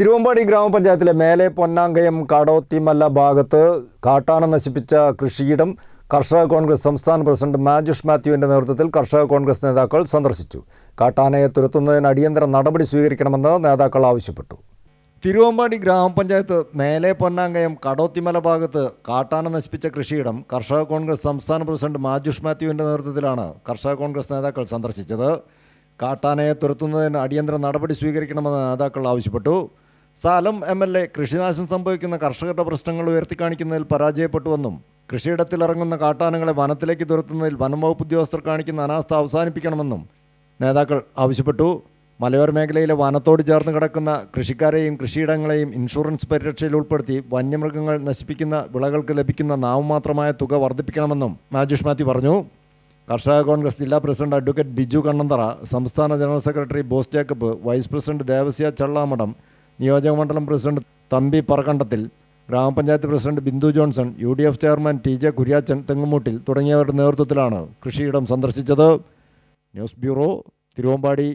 തിരുവമ്പാടി ഗ്രാമപഞ്ചായത്തിലെ മേലെ പൊന്നാങ്കയം കാടോത്തിമല്ല ഭാഗത്ത് കാട്ടാന നശിപ്പിച്ച കൃഷിയിടം കർഷക കോൺഗ്രസ് സംസ്ഥാന പ്രസിഡന്റ് മാജുഷ് മാത്യുവിന്റെ നേതൃത്വത്തിൽ കർഷക കോൺഗ്രസ് നേതാക്കൾ സന്ദർശിച്ചു. കാട്ടാനയെ തുരത്തുന്നതിന് അടിയന്തര നടപടി സ്വീകരിക്കണമെന്ന് നേതാക്കൾ ആവശ്യപ്പെട്ടു. തിരുവമ്പാടി ഗ്രാമപഞ്ചായത്ത് മേലെ പൊന്നാങ്കയം കടോത്തിമല ഭാഗത്ത് കാട്ടാന നശിപ്പിച്ച കൃഷിയിടം കർഷക കോൺഗ്രസ് സംസ്ഥാന പ്രസിഡന്റ് മാജുഷ് മാത്യുവിന്റെ നേതൃത്വത്തിലാണ് കർഷക കോൺഗ്രസ് നേതാക്കൾ സന്ദർശിച്ചത്. കാട്ടാനയെ തുരത്തുന്നതിന് അടിയന്തര നടപടി സ്വീകരിക്കണമെന്ന് നേതാക്കൾ ആവശ്യപ്പെട്ടു. സാലം എം എൽ എ കൃഷിനാശം സംഭവിക്കുന്ന കർഷകരുടെ പ്രശ്നങ്ങൾ ഉയർത്തിക്കാണിക്കുന്നതിൽ പരാജയപ്പെട്ടുവെന്നും കൃഷിയിടത്തിലിറങ്ങുന്ന കാട്ടാനകളെ വനത്തിലേക്ക് തുരത്തുന്നതിൽ വനംവകുപ്പ് ഉദ്യോഗസ്ഥർ കാണിക്കുന്ന അനാസ്ഥ അവസാനിപ്പിക്കണമെന്നും നേതാക്കൾ ആവശ്യപ്പെട്ടു. മലയോര മേഖലയിലെ വനത്തോട് ചേർന്ന് കിടക്കുന്ന കൃഷിക്കാരെയും കൃഷിയിടങ്ങളെയും ഇൻഷുറൻസ് പരിരക്ഷയിൽ ഉൾപ്പെടുത്തി വന്യമൃഗങ്ങൾ നശിപ്പിക്കുന്ന വിളകൾക്ക് ലഭിക്കുന്ന നാമമാത്രമായ തുക വർദ്ധിപ്പിക്കണമെന്നും മാജുഷ് മാത്യു പറഞ്ഞു. കർഷക കോൺഗ്രസ് ജില്ലാ പ്രസിഡന്റ് അഡ്വക്കേറ്റ് ബിജു കണ്ണന്തറ സംസ്ഥാന general secretary Bose Jacob vice president Devasya Challamadom നിയോജക മണ്ഡലം പ്രസിഡന്റ് തമ്പി പറക്കണ്ടത്തിൽ ഗ്രാമപഞ്ചായത്ത് president Bindu Johnson U D F chairman T J Kuryachan Thengummoottil തുടങ്ങിയവരുടെ നേതൃത്വത്തിലാണ് കൃഷിയിടം സന്ദർശിച്ചത്. News bureau Thiruvambadi.